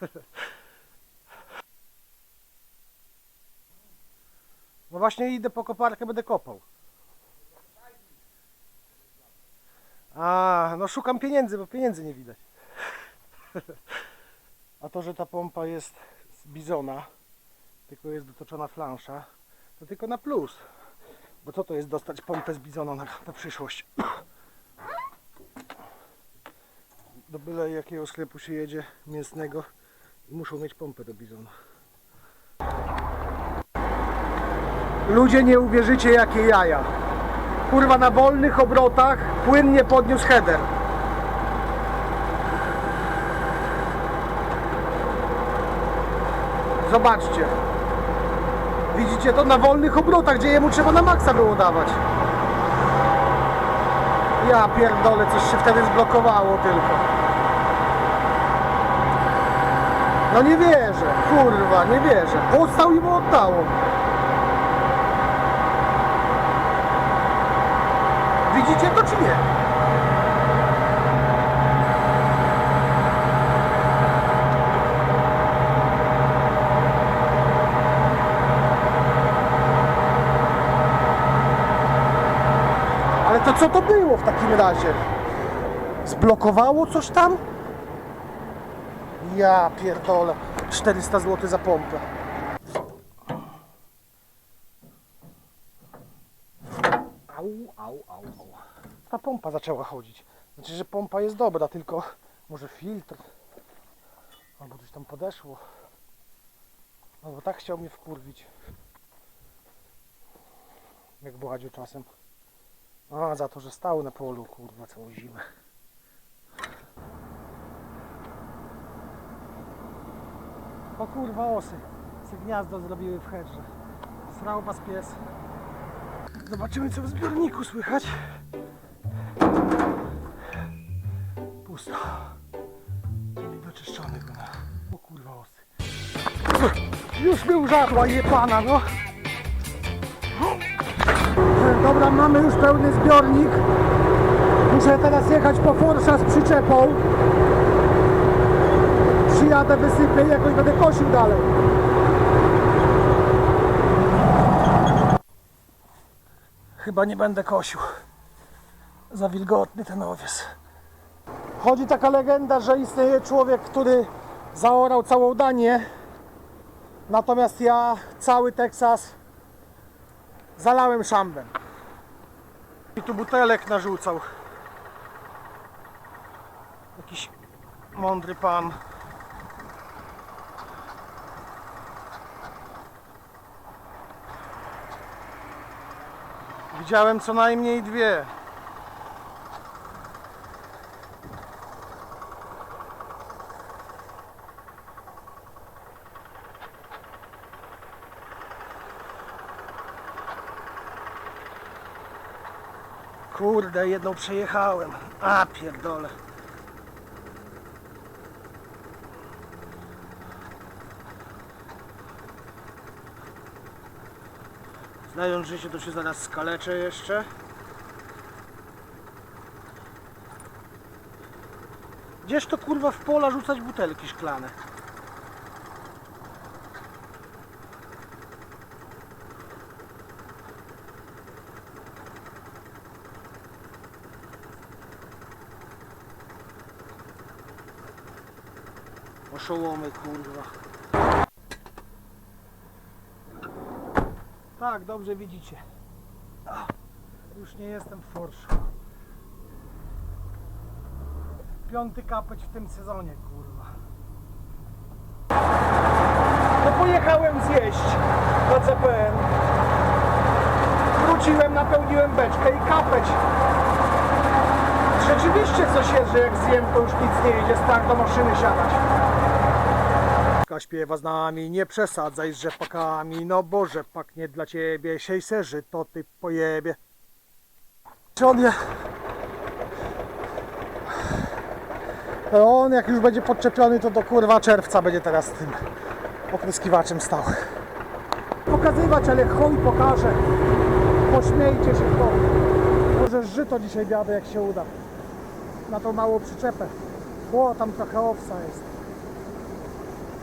No właśnie idę po koparkę, będę kopał. A, no szukam pieniędzy, bo pieniędzy nie widać. A to, że ta pompa jest z bizona, tylko jest dotoczona flansza, to tylko na plus. Bo co to jest dostać pompę z bizona na, na przyszłość? Do byle jakiego sklepu się jedzie mięsnego muszą mieć pompę do bizona. Ludzie nie uwierzycie jakie jaja. Kurwa na wolnych obrotach płynnie podniósł header. Zobaczcie. Widzicie to na wolnych obrotach, gdzie jemu trzeba na maksa było dawać. Ja pierdolę, coś się wtedy zblokowało tylko. No nie wierzę, kurwa, nie wierzę. Postał i mu oddało. Widzicie to czy nie? Ale to co to było w takim razie? Zblokowało coś tam? Ja pierdolę. 400 zł za pompę. Au, au, au, au. Ta pompa zaczęła chodzić. Znaczy, że pompa jest dobra, tylko może filtr. Albo coś tam podeszło. No bo tak chciał mnie wkurwić. Jak Władziu czasem. A, za to, że stał na polu, kurwa, całą zimę. O kurwa, osy. Se gniazdo zrobiły w hedrze. Srał was pies. Zobaczymy, co w zbiorniku słychać. Pusto. Czyli doczyszczony go na... O kurwa, osy. Już mnie użarła jebana, no. Dobra, mamy już pełny zbiornik. Muszę teraz jechać po forsza z przyczepą. Przyjadę, wysypię i jakoś będę kosił dalej. Chyba nie będę kosił. Za wilgotny ten owies. Chodzi taka legenda, że istnieje człowiek, który zaorał całą Danię. Natomiast ja cały Teksas zalałem szambem. I tu butelek narzucał. Jakiś mądry pan. Widziałem co najmniej dwie. Kurde, jedną przejechałem. A pierdole. Znając życie, to się zaraz skaleczę jeszcze. Gdzież to kurwa w pola rzucać butelki szklane? Oszołomy kurwa. Tak, dobrze widzicie. Już nie jestem w forszu. Piąty kapeć w tym sezonie, kurwa. No pojechałem zjeść na CPN. Wróciłem, napełniłem beczkę i kapeć. Rzeczywiście coś jest, że jak zjem, to już nic nie idzie, strach do maszyny siadać. Śpiewa z nami, nie przesadzaj z rzepakami, no bo rzepak nie dla ciebie, siej serzy, to ty pojebie. On je... On jak już będzie podczepiony, to do kurwa czerwca będzie teraz tym opryskiwaczem stał. Pokazywać, ale chuj pokażę. Pośmiejcie się to. Może żyto dzisiaj wiadę, jak się uda. Na tą małą przyczepę. Bo tam trochę owsa jest.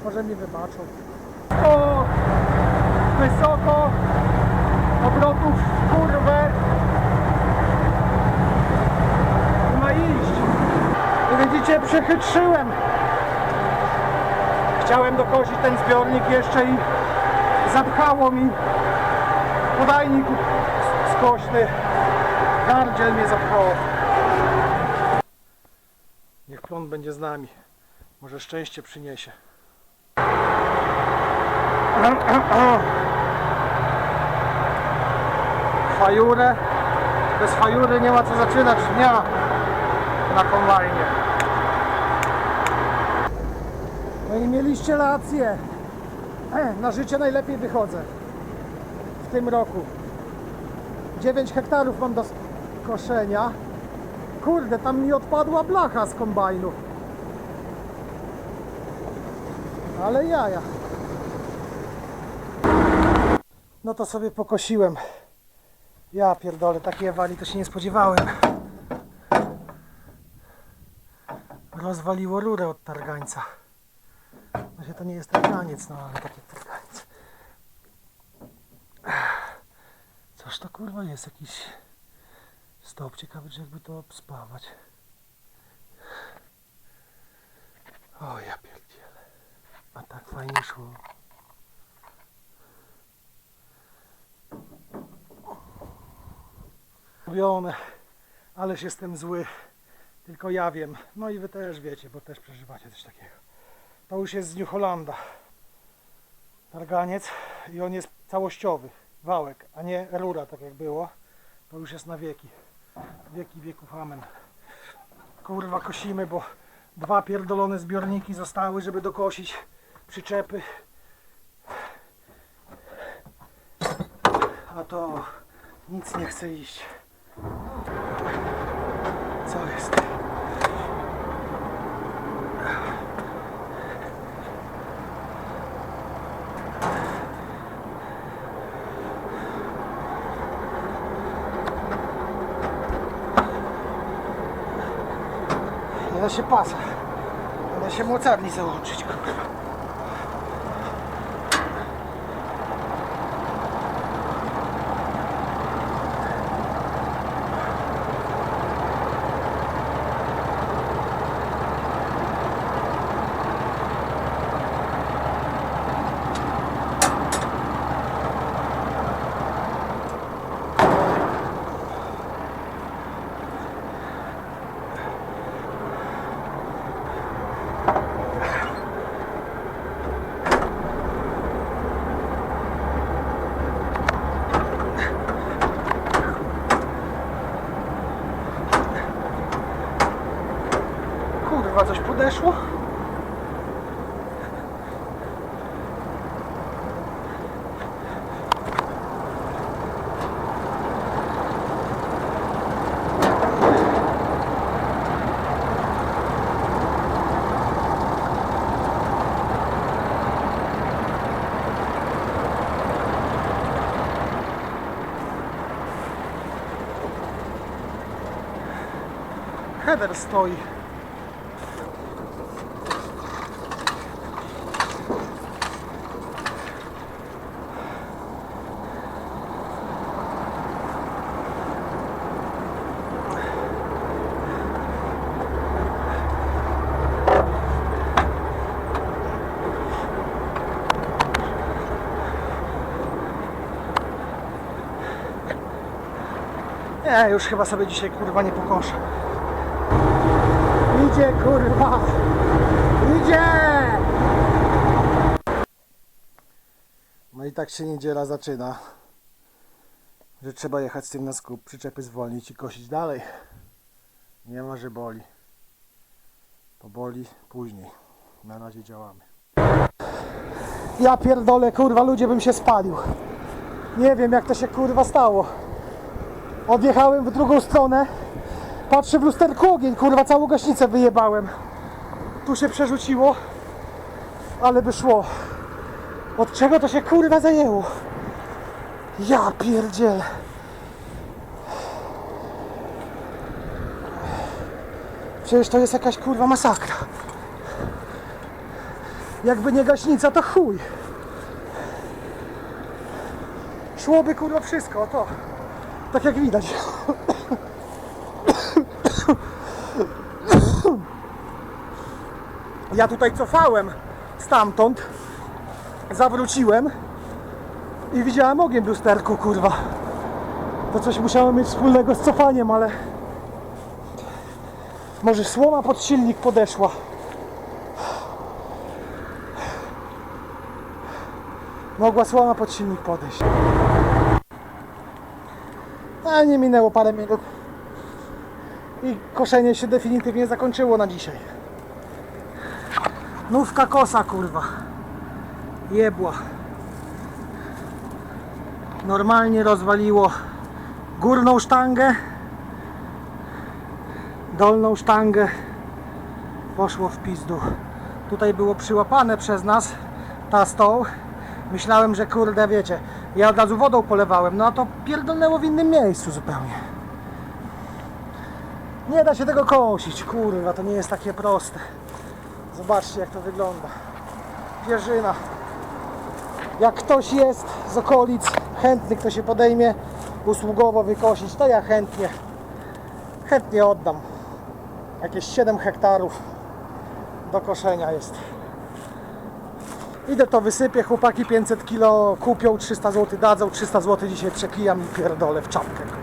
Może mi wybaczą. O! Wysoko! Obrotów kurwę! Ma iść! Widzicie, przechytrzyłem! Chciałem dokosić ten zbiornik jeszcze i zapchało mi podajnik skośny. Gardziel mnie zapchało. Niech prąd będzie z nami. Może szczęście przyniesie. Fajurę. Bez fajury nie ma co zaczynać dnia na kombajnie. No i mieliście rację. Na życie najlepiej wychodzę w tym roku. 9 hektarów mam do koszenia. Kurde, tam mi odpadła blacha z kombajnu. Ale jaja. No to sobie pokosiłem. Ja pierdolę, takiej awali to się nie spodziewałem. Rozwaliło rurę od targańca. Znaczy to nie jest targaniec, no ale taki targaniec. Coż to kurwa jest jakiś stop ciekawy, czy jakby to obspawać. O ja pierdzielę. A tak fajnie szło. Robione. Ależ jestem zły. Tylko ja wiem. No i wy też wiecie, bo też przeżywacie coś takiego. To już jest z New Hollanda. Targaniec i on jest całościowy. Wałek, a nie rura, tak jak było. To już jest na wieki. Wieki wieków amen. Kurwa kosimy, bo dwa pierdolone zbiorniki zostały, żeby dokosić przyczepy. A to nic nie chce iść. Co jest? Nie da się pasa. Nie da się mocarni załączyć, kurwa. Podeszło? Header stoi. Nie, już chyba sobie dzisiaj kurwa nie pokoszę. Idzie kurwa! Idzie! No i tak się niedziela zaczyna. Że trzeba jechać z tym na skup, przyczepy zwolnić i kosić dalej. Nie ma, że boli. Poboli później. Na razie działamy. Ja pierdolę, kurwa, ludzie bym się spalił. Nie wiem jak to się kurwa stało. Odjechałem w drugą stronę. Patrzę w lusterku ogień, kurwa, całą gaśnicę wyjebałem. Tu się przerzuciło, ale by szło. Od czego to się kurwa zajęło? Ja pierdzielę. Przecież to jest jakaś kurwa masakra. Jakby nie gaśnica, to chuj. Szłoby kurwa wszystko, to. Tak jak widać. Ja tutaj cofałem stamtąd, zawróciłem i widziałem ogień w lusterku, kurwa. To coś musiałem mieć wspólnego z cofaniem, ale może słoma pod silnik podeszła. Mogła słoma pod silnik podejść. A nie minęło parę minut. I koszenie się definitywnie zakończyło na dzisiaj. Nówka kosa, kurwa. Jebła. Normalnie rozwaliło górną sztangę, dolną sztangę. Poszło w pizdu. Tutaj było przyłapane przez nas ta stoł. Myślałem, że kurde, wiecie, ja od razu wodą polewałem, no a to pierdolnęło w innym miejscu zupełnie. Nie da się tego kosić, kurwa, to nie jest takie proste. Zobaczcie jak to wygląda. Pierzyna. Jak ktoś jest z okolic, chętny kto się podejmie usługowo wykosić, to ja chętnie, chętnie oddam. Jakieś 7 hektarów do koszenia jest. Idę to wysypię, chłopaki 500 kilo kupią, 300 zł dadzą, 300 zł dzisiaj przekijam i pierdolę w czapkę.